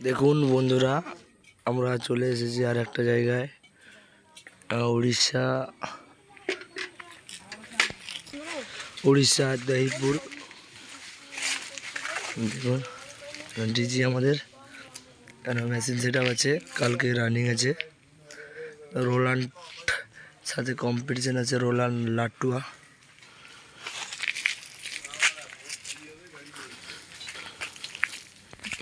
দেখুন বন্ধুরা, আমরা চলে এসেছি আর একটা জায়গায় উড়িষ্যা উড়িষ্যা দহিপুর দেখুন ডিজি আমাদের মেশিন সেট আছে, কালকে রানিং আছে। রোলান্ড সাথে কম্পিটিশন আছে, রোলান্ড লাটুয়া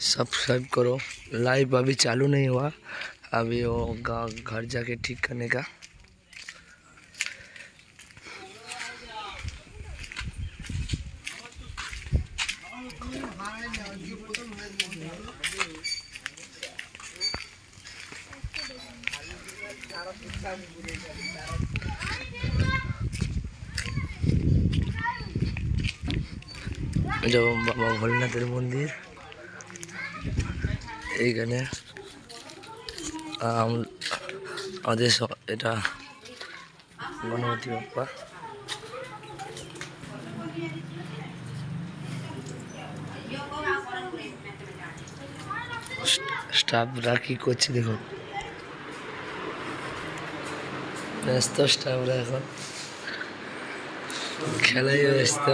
सब्सक्राइब करो लाइव अभी चालू नहीं हुआ अभी वो गाँव घर जाके ठीक करने का এটা বাবা ভোলেনাথের মন্দির এইখানে আমাদের এটা গণপতি বাপ্পা। স্টাফরা কি করছে দেখুন ব্যস্ত স্টাফরা এখন। খেলায় ব্যস্ত।